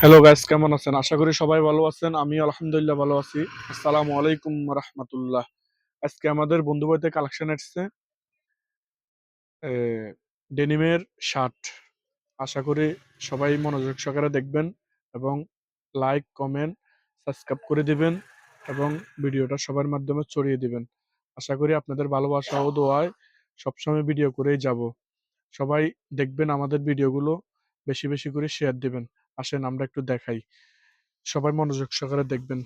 Hello guys কেমন আছেন? আশা করি সবাই ভালো আছেন। আমি আলহামদুলিল্লাহ ভালো আছি। আসসালামু আলাইকুম রহমতুল্লাহ। আজকে আমাদের বন্ধু বাড়িতে কালেকশন এসছে। ডেনিমের শার্ট। আশা করি সবাই মনোযোগ সহকারে দেখবেন এবং লাইক কমেন্ট সাবস্ক্রাইব করে দিবেন এবং ভিডিওটা সবার মাধ্যমে ছড়িয়ে দিবেন। আশা করি আপনাদের ভালোবাসা ও দোয়ায় সবসময় ভিডিও করেই যাব। সবাই দেখবেন আমাদের ভিডিওগুলো বেশি বেশি করে শেয়ার দিবেন। আসেন আমরা একটু দেখাই। সবাই মনোযোগ সহকারে দেখবেন।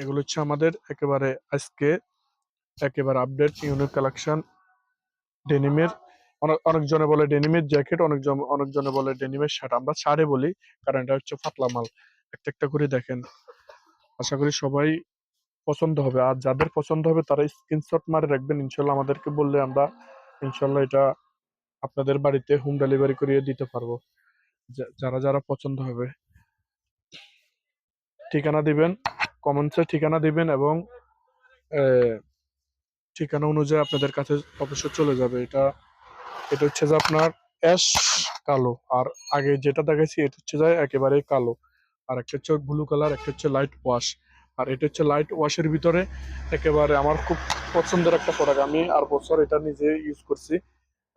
এগুলো হচ্ছে আমাদের একেবারে আজকে একেবারে আপডেট ইউনিক কালেকশন ডেনিমের অনেক, অনেকজনে বলে ডেনিমের জ্যাকেট অনেকজন, অনেকজনে বলে ডেনিমের শার্ট আমরা শার্টে বলি, কারণ এটা হচ্ছে পাতলা মাল। একটা একটা করে দেখেন। আশা করি সবাই পছন্দ হবে। আর যাদের পছন্দ হবে, তারা স্ক্রিনশট মারে রাখবেন। ইনশাল্লাহ আমাদেরকে বললে আমরা, ইনশাল্লাহ এটা আপনাদের বাড়িতে হোম ডেলিভারি করিয়ে দিতে পারব। যারা যারা পছন্দ হবে। ঠিকানা দিবেন কমেন্টসে ঠিকানা দিবেন এবং ঠিকানা অনুযায়ী আপনাদের কাছে অবশ্যই চলে যাবে। এটা এটা হচ্ছে যে আপনার অ্যাশ কালো। আর আগে যেটা দেখাইছি, এটা হচ্ছে যে একেবারে কালো। আর একটা হচ্ছে ব্লু কালার একটা হচ্ছে লাইট ওয়াশ আর এটা হচ্ছে লাইট ওয়াশের ভিতরে একেবারে আমার খুব পছন্দের একটা প্রোডাক্ট আমি আর বছর এটা নিজে ইউজ করছি।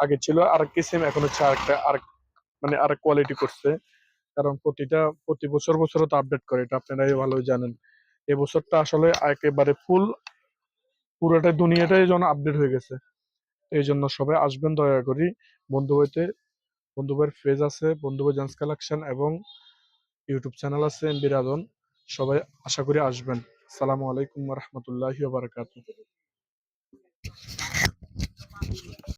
আগে ছিল, আরেক কিসিম এখন হচ্ছে আরেকটা আর মানে আর কোয়ালিটি করছে। কারণ প্রতিটা, প্রতি বছর বছর তো আপডেট করে, এটা আপনারাই ভালোই জানেন। এই বছরটা আসলে একেবারে ফুল পুরোটা দুনিয়াটাই যেন আপডেট হয়ে গেছে। এই জন্য সবাই আসবেন, দয়া করি। বন্ধু বইতে বন্ধু বইয়ের ফেজ আছে, বন্ধু বই জেন্টস কালেকশন এবং ইউটিউব চ্যানেল আছে বিরাদন সবাই আশা করি আসবেন। সালামু আলাইকুম রহমতুল্লাহি বারাকাতু